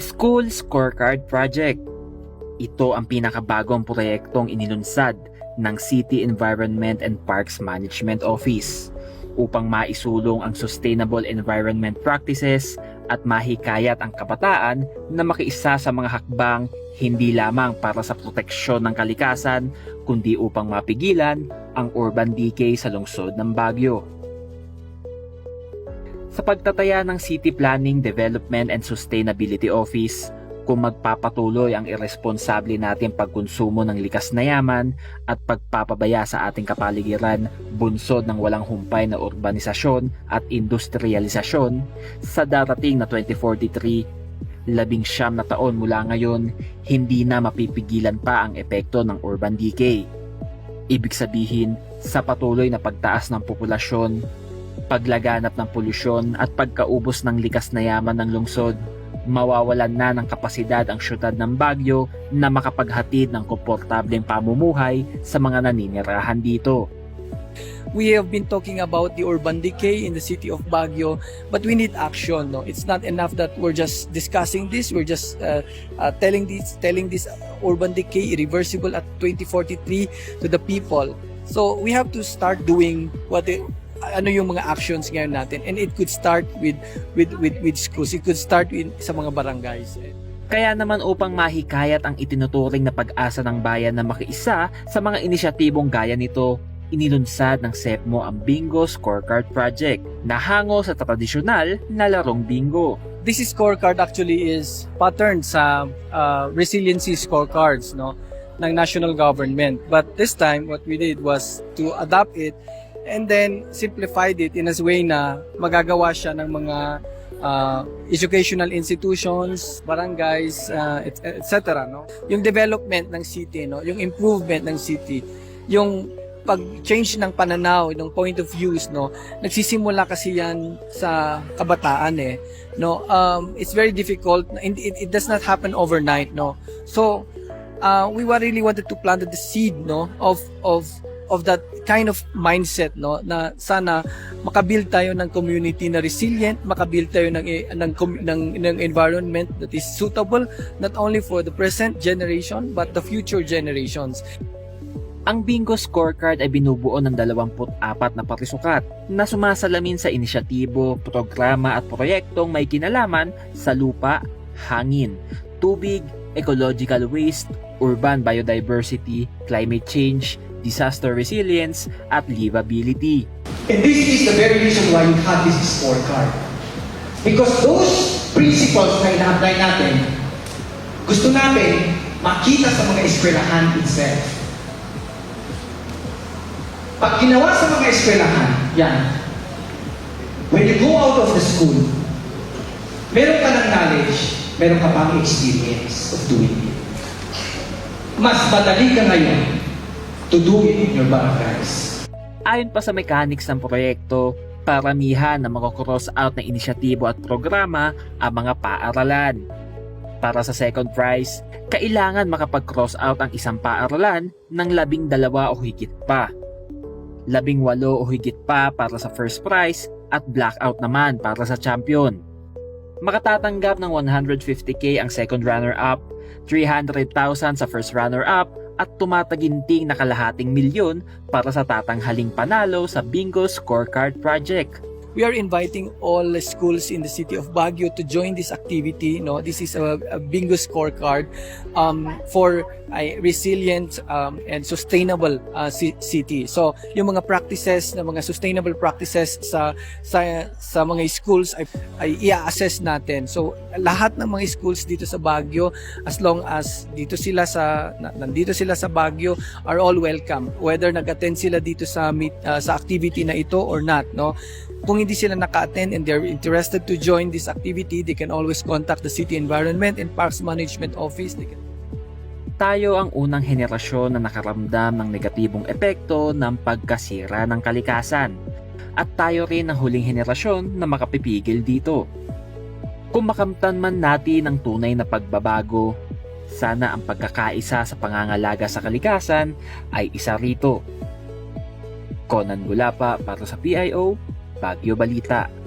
School Scorecard Project. Ito ang pinakabagong proyektong inilunsad ng City Environment and Parks Management Office upang maisulong ang sustainable environment practices at mahikayat ang kabataan na makiisa sa mga hakbang hindi lamang para sa proteksyon ng kalikasan kundi upang mapigilan ang urban decay sa lungsod ng Baguio. Sa pagtataya ng City Planning, Development and Sustainability Office, kung magpapatuloy ang irresponsable natin pagkonsumo ng likas na yaman at pagpapabaya sa ating kapaligiran bunsod ng walang humpay na urbanisasyon at industrialisasyon, sa darating na 2043, labing siyam na taon mula ngayon, hindi na mapipigilan pa ang epekto ng urban decay. Ibig sabihin, sa patuloy na pagtaas ng populasyon, paglaganap ng polusyon at pagkaubos ng likas na yaman ng lungsod, mawawalan na ng kapasidad ang syudad ng Baguio na makapaghatid ng komportableng pamumuhay sa mga naninirahan dito. we have been talking about the urban decay in the city of Baguio, but we need action. No, it's not enough that we're just discussing this. We're just uh, uh, telling this, telling this urban decay irreversible at 2043 to the people. So we have to start doing what ano yung mga actions ngayon natin. And it could start with with with with schools. It could start with sa mga barangays. Kaya naman upang mahikayat ang itinuturing na pag-asa ng bayan na makiisa sa mga inisyatibong gaya nito, inilunsad ng SEPMO ang Bingo Scorecard Project na hango sa tradisyonal na larong bingo. this is scorecard actually is patterned sa uh, resiliency scorecards no ng national government. But this time what we did was to adapt it and then simplified it in a way na magagawa siya ng mga uh, educational institutions, barangays, uh, et- etc. No? Yung development ng city, no? yung improvement ng city, yung pag-change ng pananaw, ng point of views, no, nagsisimula kasi yan sa kabataan eh. No, um, it's very difficult. It, it, it does not happen overnight, no. So, uh, we really wanted to plant the seed, no, of of of that kind of mindset, no, na sana makabuild tayo ng community na resilient, makabuild tayo ng ng com- ng, ng environment that is suitable not only for the present generation but the future generations. Ang Bingo Scorecard ay binubuo ng 24 na parisukat na sumasalamin sa inisyatibo, programa at proyektong may kinalaman sa lupa, hangin, tubig, ecological waste, urban biodiversity, climate change, disaster resilience at livability. And this is the very reason why we have this scorecard. Because those principles na ina-apply natin, gusto natin makita sa mga eskwelahan itself. Pag ginawa sa mga eskwelahan, yan, when you go out of the school, meron ka ng knowledge, meron ka pang experience of doing it. Mas madali ka ngayon to do it in your barangays. Ayon pa sa mechanics ng proyekto, paramihan ng mga out na inisyatibo at programa ang mga paaralan. Para sa second prize, kailangan makapag-cross out ang isang paaralan ng labing dalawa o higit pa. Labing walo o higit pa para sa first prize at blackout naman para sa champion. Makatatanggap ng 150k ang second runner-up, 300,000 sa first runner-up at tumataginting na kalahating milyon para sa tatanghaling panalo sa Bingo Scorecard Project. We are inviting all schools in the city of Baguio to join this activity. No, this is a, a bingo scorecard um, for a resilient um, and sustainable uh, ci- city. So, yung mga practices na mga sustainable practices sa sa sa mga schools ay, ay i-assess natin. So, lahat ng mga schools dito sa Baguio as long as dito sila sa na, nandito sila sa Baguio are all welcome whether nag-attend sila dito sa meet, uh, sa activity na ito or not, no? Kung hindi sila naka-attend and they're interested to join this activity, they can always contact the City Environment and Parks Management Office. They can Tayo ang unang henerasyon na nakaramdam ng negatibong epekto ng pagkasira ng kalikasan. At tayo rin ang huling henerasyon na makapipigil dito. Kung makamtan man natin ang tunay na pagbabago, sana ang pagkakaisa sa pangangalaga sa kalikasan ay isa rito. Conan Gulapa para sa PIO, Baguio Balita.